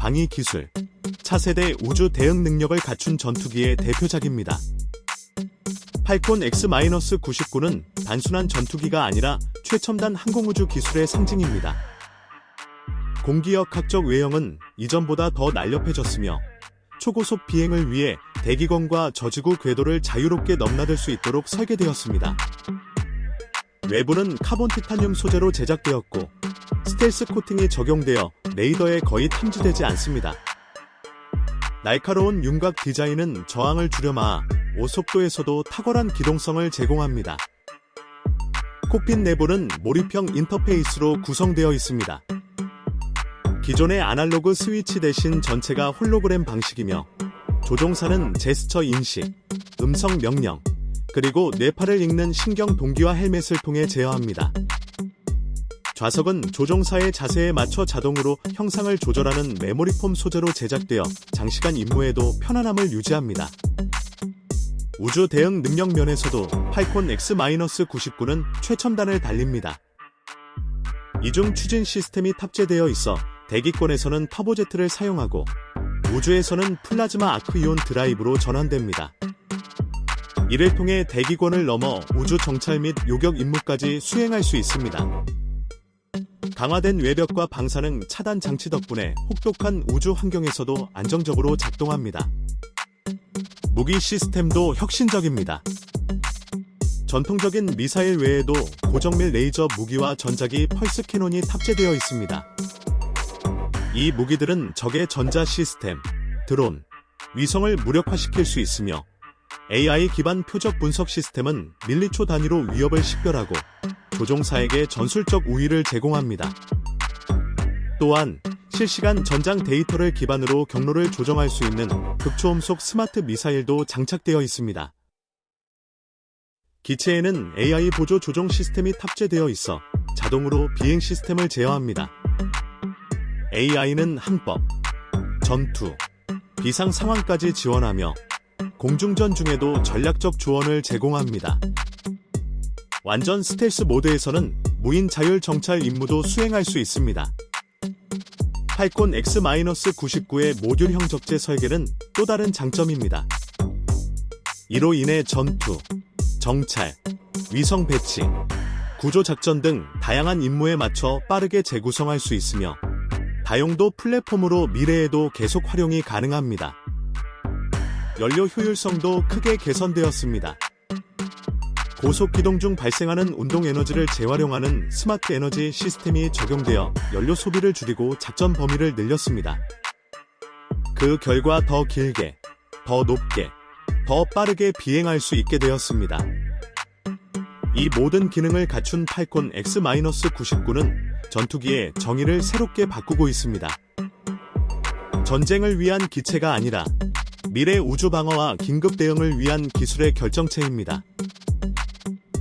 방위 기술, 차세대 우주 대응 능력을 갖춘 전투기의 대표작입니다. 팔콘 X-99는 단순한 전투기가 아니라 최첨단 항공우주 기술의 상징입니다. 공기역학적 외형은 이전보다 더 날렵해졌으며 초고속 비행을 위해 대기권과 저지구 궤도를 자유롭게 넘나들 수 있도록 설계되었습니다. 외부는 카본 티타늄 소재로 제작되었고 스텔스 코팅이 적용되어 레이더에 거의 탐지되지 않습니다. 날카로운 윤곽 디자인은 저항을 줄여마 오속도에서도 탁월한 기동성을 제공합니다. 콕핏 내부는 몰입형 인터페이스로 구성되어 있습니다. 기존의 아날로그 스위치 대신 전체가 홀로그램 방식이며 조종사는 제스처 인식, 음성 명령, 그리고 뇌파를 읽는 신경 동기화 헬멧을 통해 제어합니다. 좌석은 조종사의 자세에 맞춰 자동으로 형상을 조절하는 메모리폼 소재로 제작되어 장시간 임무에도 편안함을 유지합니다. 우주 대응 능력 면에서도 팔콘 X-99는 최첨단을 달립니다. 이중 추진 시스템이 탑재되어 있어 대기권에서는 터보제트를 사용하고 우주에서는 플라즈마 아크이온 드라이브로 전환됩니다. 이를 통해 대기권을 넘어 우주 정찰 및 요격 임무까지 수행할 수 있습니다. 강화된 외벽과 방사능 차단 장치 덕분에 혹독한 우주 환경에서도 안정적으로 작동합니다. 무기 시스템도 혁신적입니다. 전통적인 미사일 외에도 고정밀 레이저 무기와 전자기 펄스 캐논이 탑재되어 있습니다. 이 무기들은 적의 전자 시스템, 드론, 위성을 무력화시킬 수 있으며 AI 기반 표적 분석 시스템은 밀리초 단위로 위협을 식별하고 조종사에게 전술적 우위를 제공합니다. 또한 실시간 전장 데이터를 기반으로 경로를 조정할 수 있는 극초음속 스마트 미사일도 장착되어 있습니다. 기체에는 AI 보조 조종 시스템이 탑재되어 있어 자동으로 비행 시스템을 제어합니다. AI는 항법, 전투, 비상 상황까지 지원하며 공중전 중에도 전략적 조언을 제공합니다. 완전 스텔스 모드에서는 무인 자율 정찰 임무도 수행할 수 있습니다. 팔콘 X-99의 모듈형 적재 설계는 또 다른 장점입니다. 이로 인해 전투, 정찰, 위성 배치, 구조 작전 등 다양한 임무에 맞춰 빠르게 재구성할 수 있으며 다용도 플랫폼으로 미래에도 계속 활용이 가능합니다. 연료 효율성도 크게 개선되었습니다. 고속 기동 중 발생하는 운동 에너지를 재활용하는 스마트 에너지 시스템이 적용되어 연료 소비를 줄이고 작전 범위를 늘렸습니다. 그 결과 더 길게, 더 높게, 더 빠르게 비행할 수 있게 되었습니다. 이 모든 기능을 갖춘 팔콘 X-99는 전투기의 정의를 새롭게 바꾸고 있습니다. 전쟁을 위한 기체가 아니라 미래 우주 방어와 긴급 대응을 위한 기술의 결정체입니다.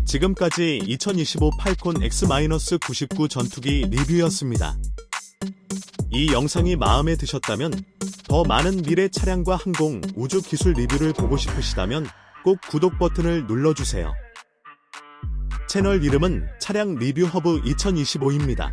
지금까지 2025 팔콘 X-99 전투기 리뷰였습니다. 이 영상이 마음에 드셨다면 더 많은 미래 차량과 항공 우주 기술 리뷰를 보고 싶으시다면 꼭 구독 버튼을 눌러주세요. 채널 이름은 차량 리뷰 허브 2025입니다.